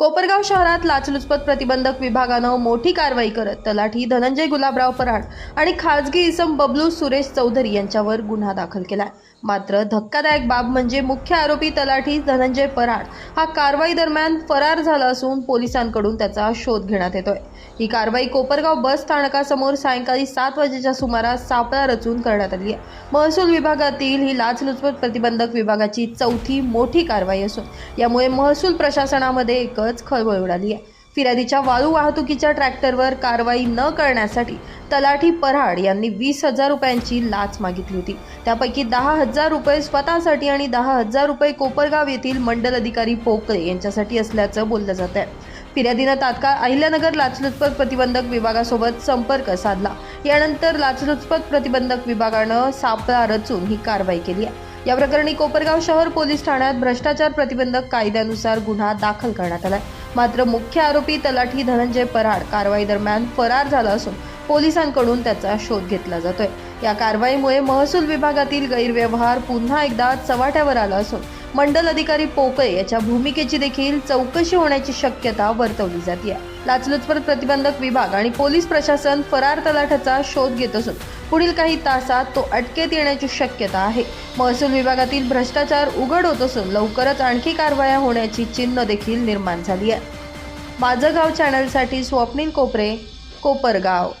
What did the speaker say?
कोपरगाव शहरात लाचलुचपत प्रतिबंधक विभागानं मोठी कारवाई करत तलाठी धनंजय गुलाबराव पराड आणि खाजगी इसम बबलू सुरेश चौधरी यांच्यावर गुन्हा दाखल केलाय. मात्र धक्कादायक बाब म्हणजे मुख्य आरोपी तलाठी धनंजय पराड हा कारवाई दरम्यान फरार झाला असून पोलिसांकडून त्याचा शोध घेण्यात येतोय. ही कारवाई कोपरगाव बस स्थानकासमोर सायंकाळी सात वाजेच्या सुमारास सापळा रचून करण्यात आली आहे. महसूल विभागातील ही लाचलुचपत प्रतिबंधक विभागाची चौथी मोठी कारवाई असून यामुळे महसूल प्रशासनामध्ये एक सहज खळबळ उडाली आहे. फिर्यादीच्या वाळू वाहतुकीच्या ट्रॅक्टरवर कारवाई न करण्यासाठी तलाठी पराड यांनी वीस हजार रुपयांची लाच मागितली होती. त्यापैकी दहा हजार रुपये स्वतःसाठी आणि दहा हजार रुपये कोपरगाव येथील मंडल अधिकारी पोकळे यांच्यासाठी असल्याचं बोललं जात आहे फिर्यादीनं तात्काळ अहिल्यानगर लाचलुचपत प्रतिबंधक विभागासोबत संपर्क साधला. यानंतर लाचलुचपत प्रतिबंधक विभागानं सापळा रचून ही कारवाई केली आहे. या प्रकरणी कोपरगाव शहर पोलीस ठाण्यात भ्रष्टाचार प्रतिबंधक कायद्यानुसार गुन्हा दाखल करण्यात आला मात्र मुख्य आरोपी तलाठी धनंजय पराड कारवाई दरम्यान फरार झाला असून पोलिसांकडून त्याचा शोध घेतला जातोय. या कारवाईमुळे महसूल विभागातील गैरव्यवहार पुन्हा एकदा चव्हाट्यावर आला असून मंडल अधिकारी पोकळे याच्या भूमिकेची देखील चौकशी होण्याची शक्यता वर्तवली जाते लाचलुचपत प्रतिबंधक विभाग आणि पोलीस प्रशासन फरार तलाठाचा शोध घेत असून पुढील काही तासात तो अटकेत येण्याची शक्यता आहे. महसूल विभागातील भ्रष्टाचार उघड होत असून लवकरच आणखी कारवाया होण्याची चिन्ह देखील निर्माण झाली आहे. माझं गाव चॅनलसाठी स्वप्नील कोपरे कोपरगाव.